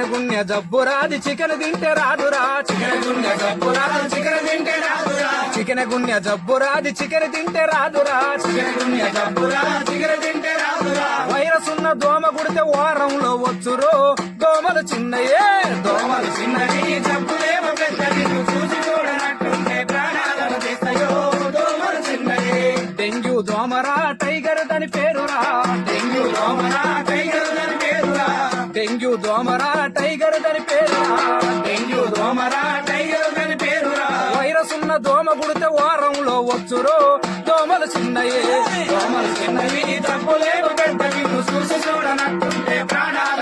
Chicken గుండె జబ్బు రాదు చికెన్ తింటే రాదురా. చికెన్ గుండె జబ్బు రాదు చికెన్ తింటే రాదురా. చికెన్ గుండె జబ్బు రాదు చికెన్ తింటే రాదురా. చికెన్ గుండె జబ్బు రాదు చికెన్ తింటే రాదురా. వైరస్ ఉన్న దోమ గుడితే వారంలో వచ్చురు. దోమలు చిన్నయే దోమలు చిన్నది జబ్బులేమో పెద్దది చూసి చూడనట్టుంటే ప్రాణాలను చేస్తాయో దోమలు చిన్నయే. డెంగ్యూ దోమరా టైగర్ దాని పేరురా. డెంగ్యూ దోమరా టైగర్ డెంగ్యూ దోమరా టైగర్ దాని పేరురా. డెంగ్యూ దోమరా టైగర్ దాని పేరురా. వైరస్ ఉన్న దోమ గుడితే వారంలో వచ్చురు. దోమలు చిన్నయే. దోమలు చిన్నవి తప్పులేవు పెద్దవి. చూసి చూడనట్టుంటే ప్రాణాలు